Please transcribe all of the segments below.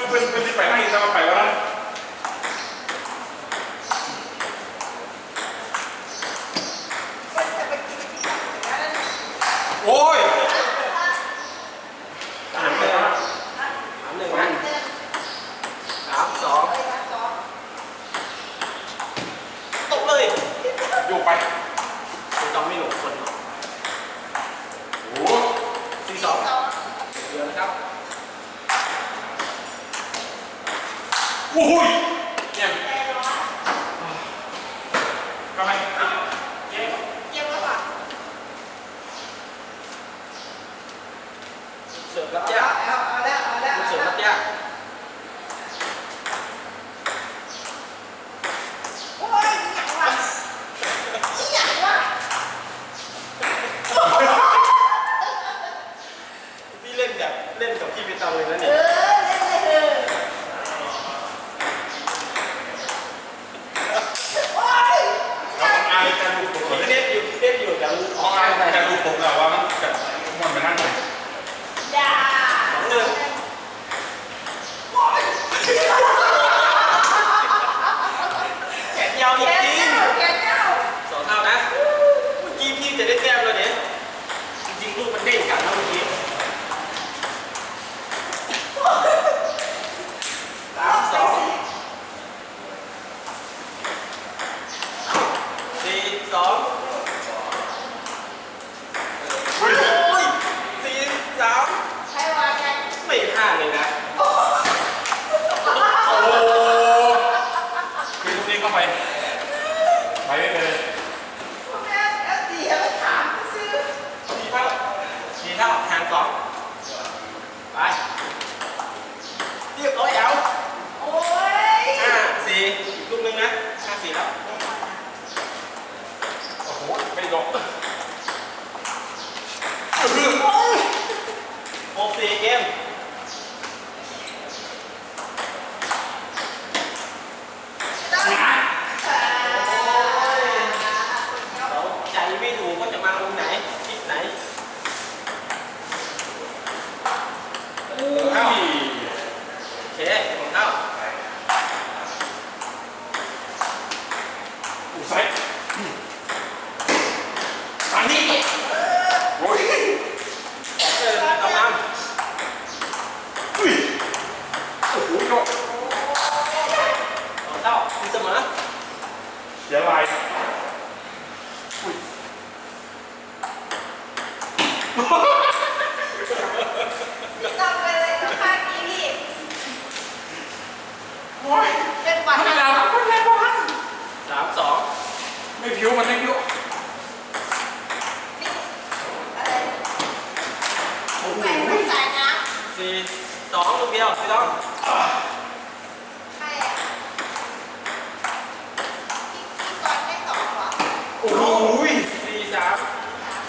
Depois, depois ele vai lá e dá uma palhada.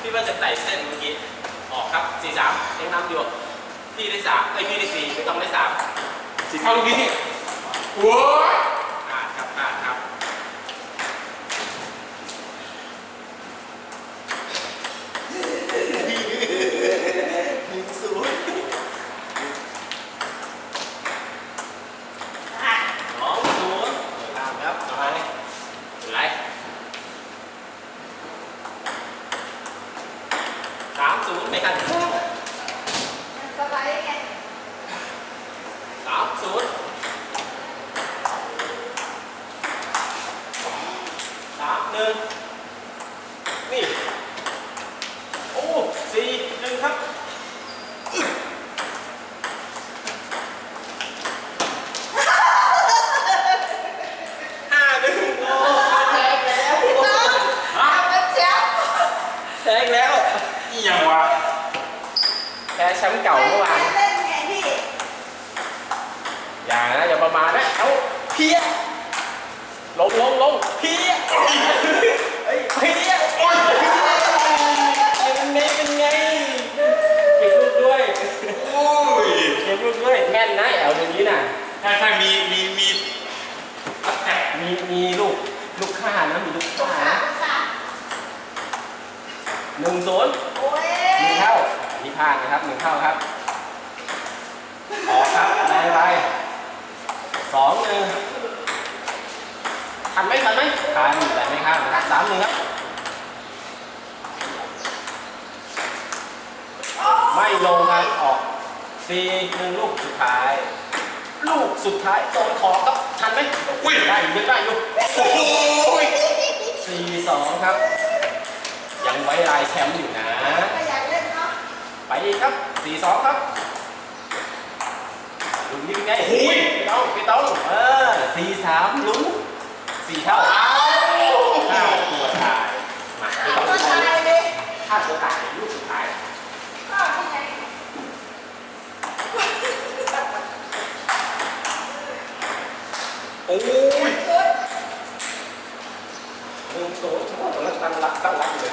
พี่ว่าจะไต่เส้นเมื่อกี้ ออกครับสี่สามยังน้ำอยู่พี่ได้สามไอพี่ได้สี่ไม่ต้องได้สามสี่เข้าลูกนี้นี่โว้ยาดครับขาดครับ สี่หนึ่งลูกสุดท้าย ลูกสุดท้ายโดนขอครับทันไหมได้ยังได้อยู่โอ้โหสี่สองครับ ยังไว้ลายแชมป์อยู่นะไปอีกครับสี่สองครับลุงนี่เไงโอ้ยไปต้องไปต้องเออสี่สามลุงสี่เท่าอ้าวตัวตายมาตัวตายเลยฆ่าตัวตาย โอ้ยโดนโตทั้งหมดกำลังตั้งหลักตั้งหลักเลย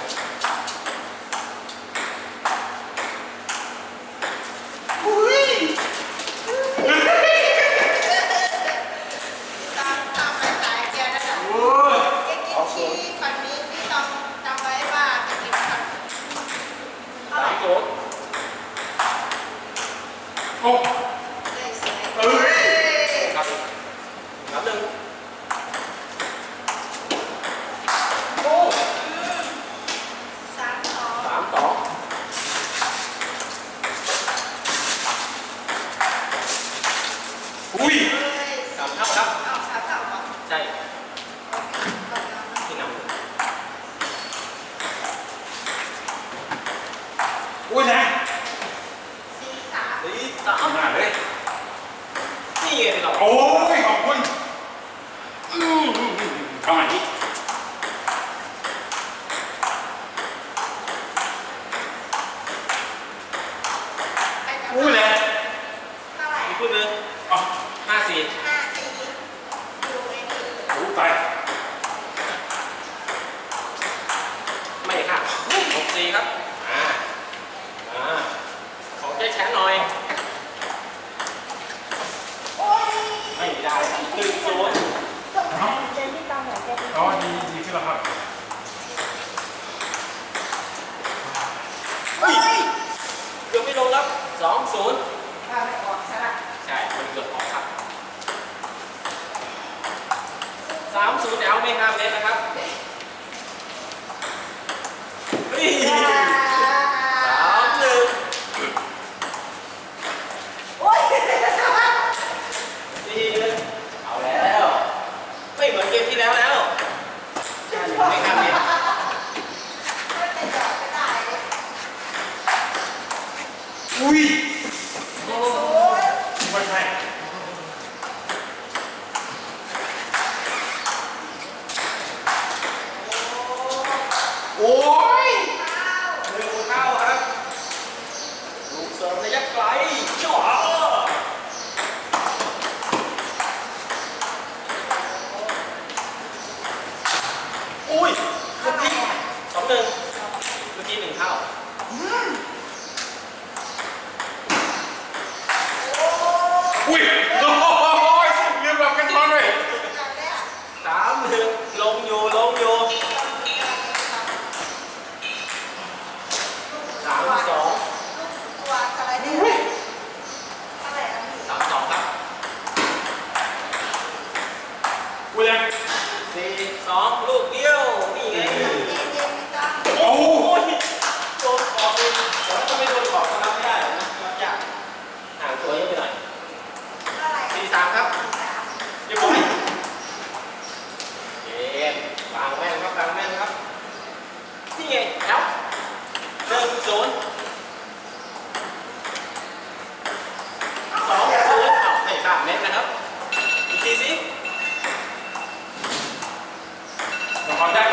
อุ้ยโอ้ยลืมหลับกันช้อนเลยสามหนึ่ลงโย So on that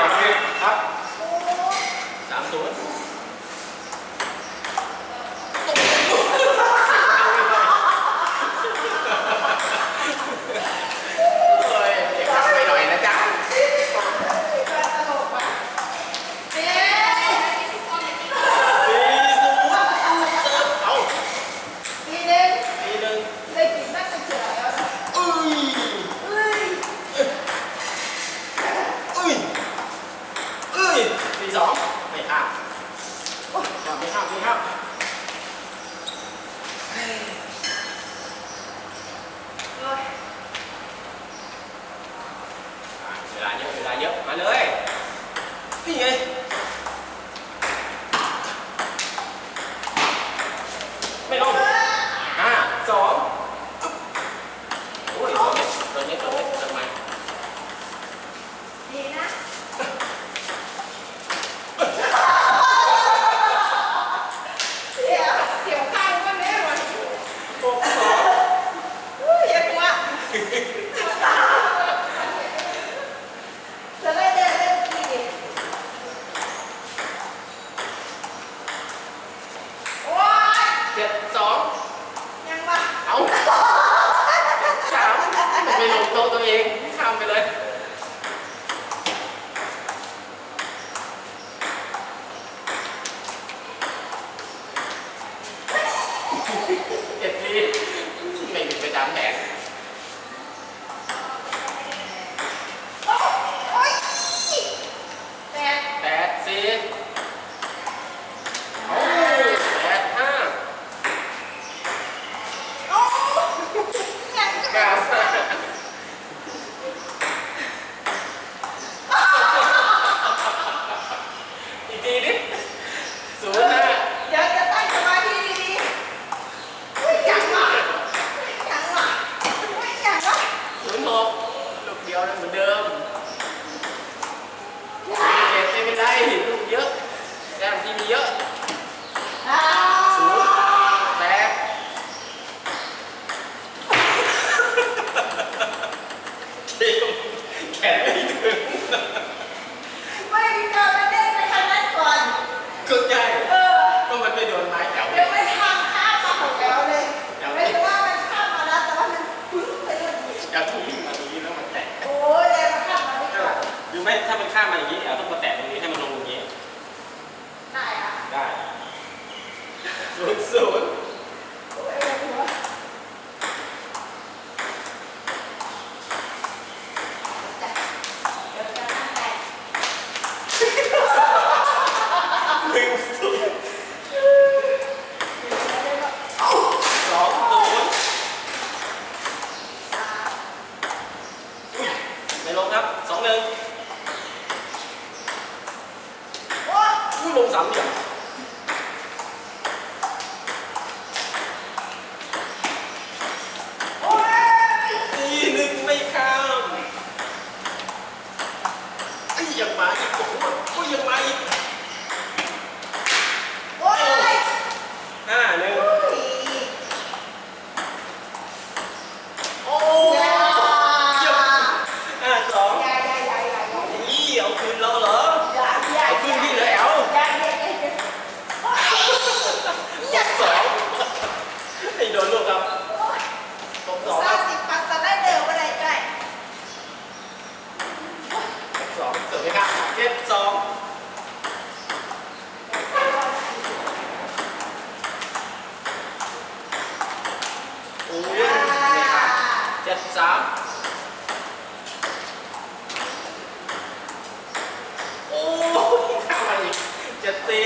สิ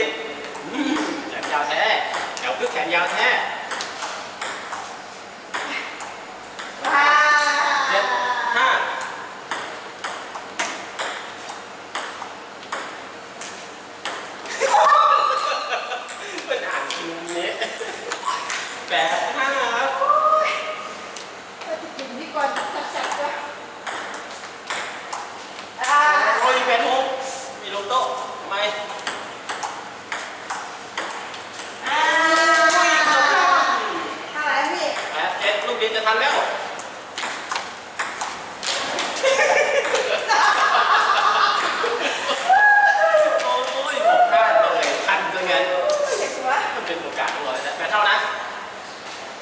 แขนยาวแท้แถวคือแขนยาวแท้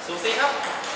สูสีครับ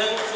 있는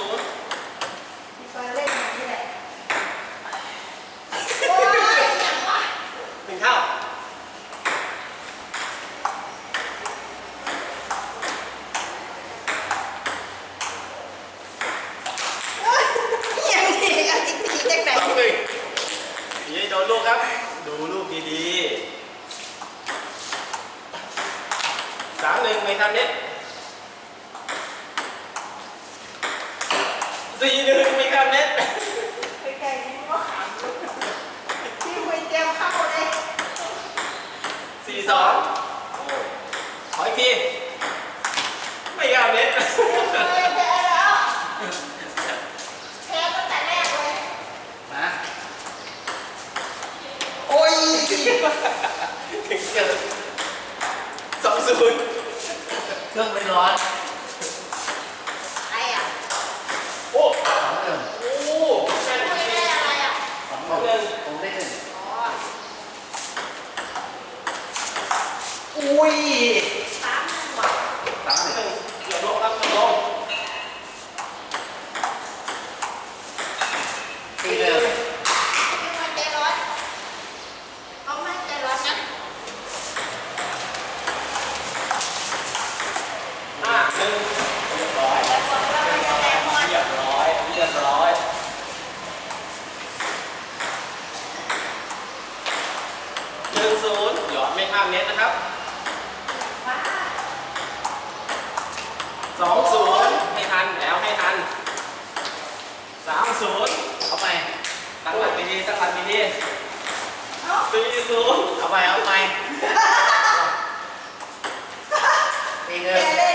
ถึเสียสองศูนย์เครื่องเป็ร้อนอะไรอะโอ้สองหนึ่งโอ้แม่งไม่ได้อะไรอะสองหนึ่งผมได้หนึ่งอ๋ออุ้ยสามหนึ่งสามหนึ่ง สองศูนย์ให้ทันแล้วให้ทันสามศูนย์เอาไปตั้งหลักดีๆตั้งหลักดีๆสี่ศูนย์เอาไปเอาไปนี่เงิน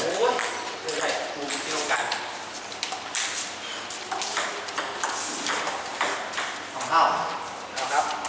โอ้ยเจอไข่ปูที่ต้องการของเท่าครับ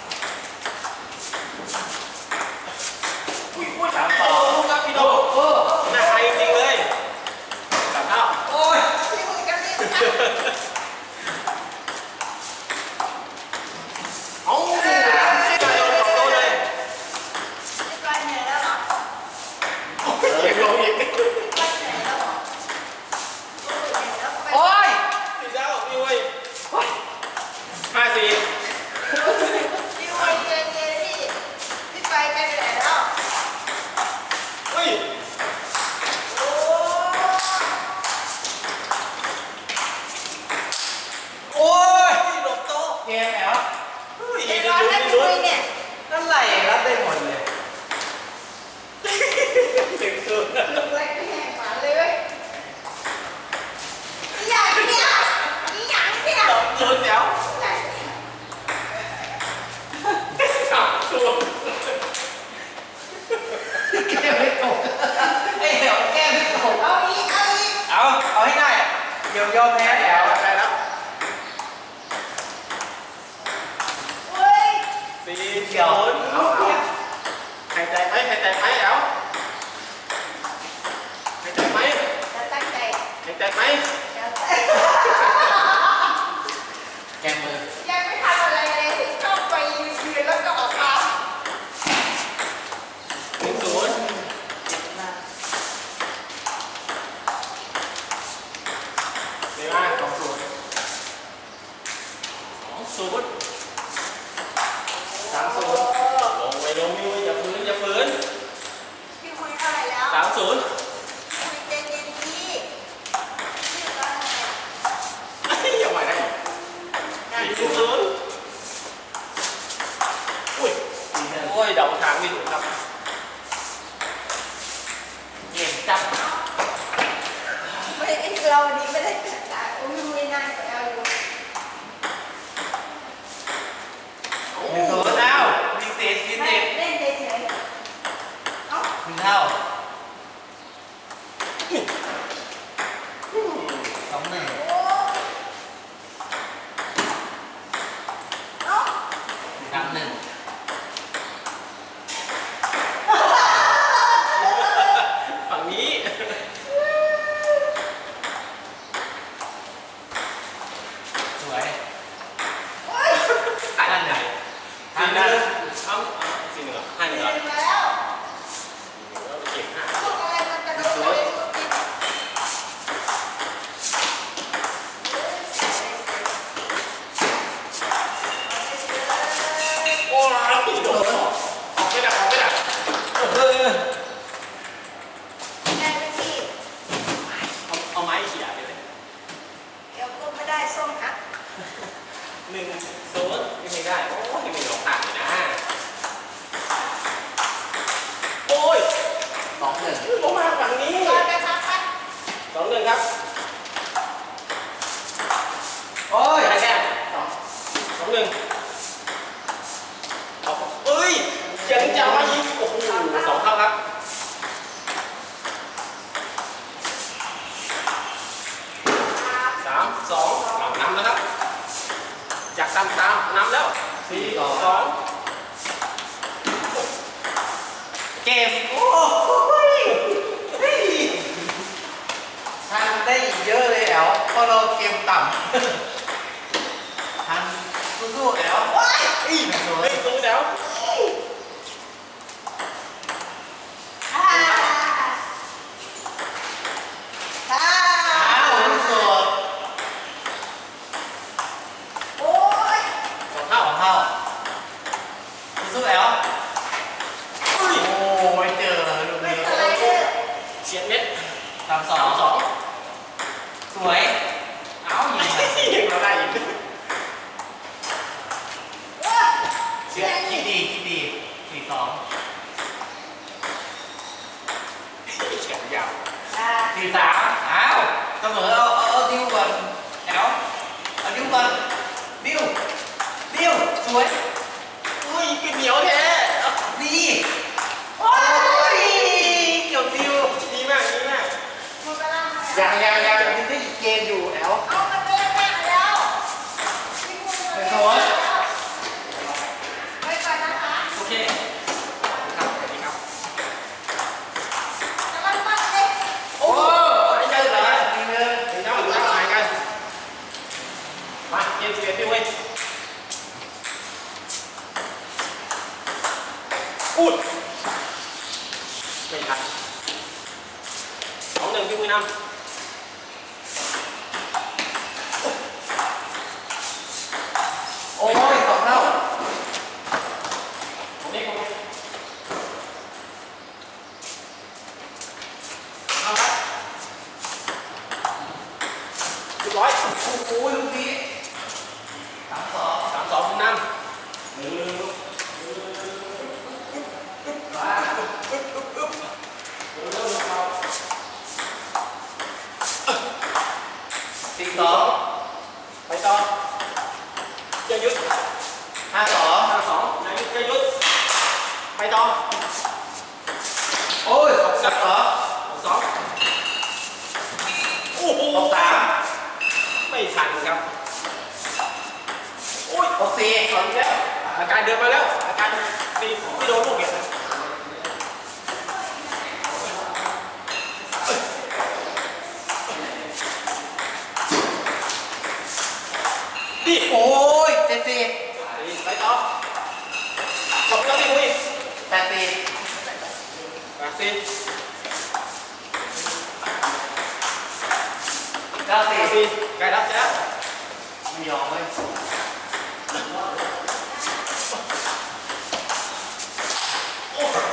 เก้ไก่รับแจ๊บไม่ยอมเลย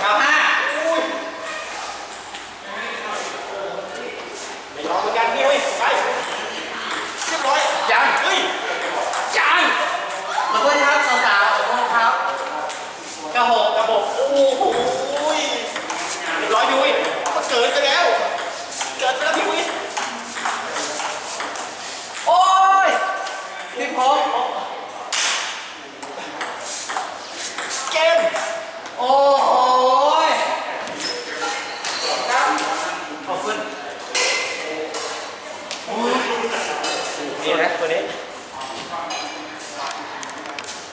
เก้าหไม่ยอมเนกันนี่เว้ยไปเยังเฮ้ยยังขอโทษนะครัาวอโทษครับกระหกกระบอโอ้โหเรีร้อยยุ้ยมันเกิดไปแล้ว